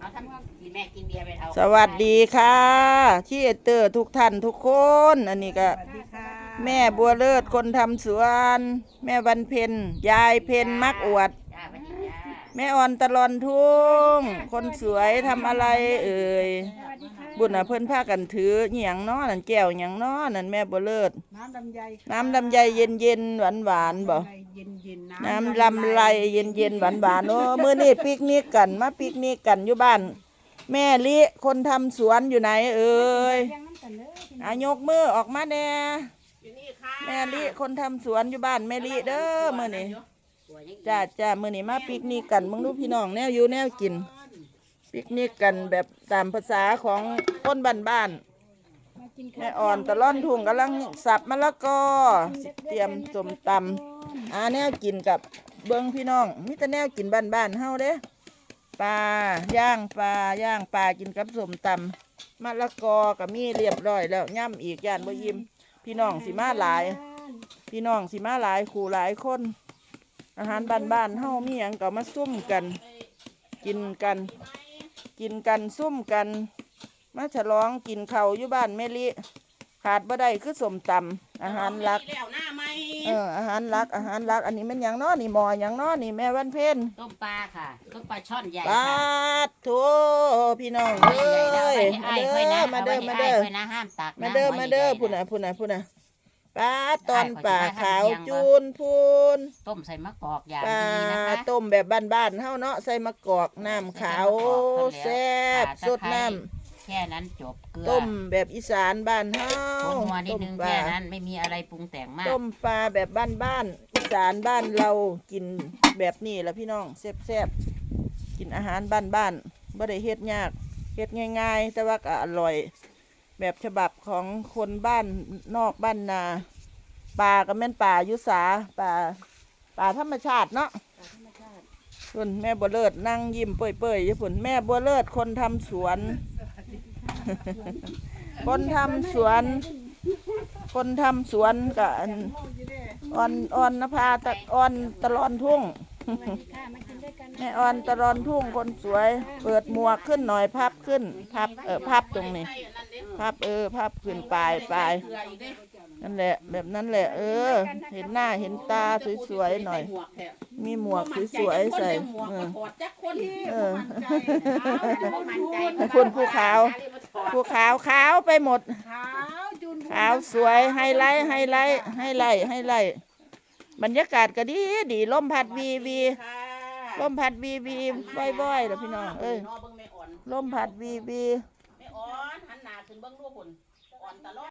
เอาทำกินแม่กินเบียร์ไปเอาสวัสดีค่ะที่เอเตอร์ทุกท่านทุกคน อันนี้ก็สวัสดีค่ะแม่บัวเลิศคนทำสวน แม่วันเพ็ญยายเพ็ญมักอวด จ้าสวัสดีจ้าแม่ออนตะลอนทุ่ง คนสวยทำอะไรเอ่ยสวัสดีค่ะบุญน่ะเพิ่นพากันถืออหยังน้อนั่นแก้วหยังน้อนั่นแม่บัวเลิศน้ำลำไยค่ะน้ำลำไยเย็นเย็นหวานหวานๆบ่ เย็นเย็นๆน้ำลำไรเย็นเย็นหวานหวานๆโอ้มื้อนี้ปิกนิกกันมาปิกนิกกันอยู่บ้าน แม่ลิคนทำสวนอยู่ไหน เอ่ยเลี้ยงน้ำกันเลยพี่น้องอายกมือออกมาแน่อยู่นี่ค่ะแม่ลิคนทำสวนอยู่บ้านแม่ลิเด้อมื้อนี้สวยยังจ้าจ้ามื้อนี้มาปิกนิกกันมึงดูพี่น้องแนวอยู่แนวกินปิกนิกกันแบบตามภาษาของคนบ้านบ้านมากินๆข้า แม่อ่อนตะล่อนทุ่งกำลังสับมะละกอสิเตรียมสมตำอาแนวกินกับเบิ้งพี่น้องมีแต่แนวกินบ้านๆเฮาเด้ปลาย่างปลาย่างปลากินกับสมตำมะละกอก็มีเรียบร้อยแล้วย่ำอีกย่านบ่ยิ้มพี่น้องสิมาหลาย พี่น้องสิมาหลายคู่หลายคน อาหารบ้านๆเฮามีหยังก็มาซุ่มกัน กินกัน กินกันซุ่มกัน มาฉลองกินข้าวอยู่บ้านแม่ลิขาดบ่ได้คือสมตำอาหารหลัก แล้วหน้าไหมเอออาหารหลักอาหารหลัก อันนี้มันหยังเนาะนี่หมอหยังเนาะนี่แม่วันเพ็ญต้มปลาค่ะต้มปลาช่อนใหญ่ปาค่ะดโถพี่น้องเอ้ยมาเด้อมาเด้อมาเด้อค่อยนะห้ามตักมาเด้อมาเด้อพุ่นน่ะพุ่นน่ะพุ่นน่ะปลาตอนป่าขาวจูนพูนต้มใส่มะกอกอย่างปลาดีนะคะต้มแบบบ้านๆเฮาเนาะใส่มะกอกน้ำขาวแซ่บสดน้ำ แค่นั้นจบเกลือต้มแบบอีสานบ้านเฮาผงนัวนิดนึงปลาแค่นั้นไม่มีอะไรปรุงแต่งมาก ต้มปลาแบบบ้านๆอีสานบ้านเรากินแบบนี้แหละพี่น้องแซ่บๆกินอาหารบ้านๆบ่ได้เฮ็ดยากเฮ็ดง่าย ๆ แต่ว่าก็อร่อย แบบฉบับของคนบ้านนอกบ้านนาปลาก็แม่นปลายุสาปลาปลาธรรมชาติเนาะส่วนแม่บัวเลิศนั่งยิ้มเปื่อยๆอยู่พุ่นแม่บัวเลิศคนทำสวน คนทำสวน คนทำสวนกับอันอ่อนอ่อนนภาตะอ่อนตะลอนทุ่งสวัสดีค่ะมากินด้วยกันแม่อ่อนตะลอนทุ่งคนสวย เปิดหมวกขึ้นหน่อยพับขึ้น พับเออพับตรงนี้ พับเออพับขึ้นปลายปลายนั่นแหละ แบบนั้นแหละ เออ เห็นหน้าเห็นตาสวยๆหน่อย มีหมวกสวยๆใส่เออเออคุณผู้ขาว ผู้ขาวขาวไปหมด ขาวจุนขาวสวยไฮไลท์ไฮไลท์ไฮไลท์ไฮไลท์บรรยากาศก็ดีดีลมพัดวีวีลมพัดวีวีบ่อยๆแล้วพี่น้องเอ้ยลมพัดวีวีไม่อ่อนหันหน้าขึ้นเบิ่งลูกหุ่นอ่อนตลอด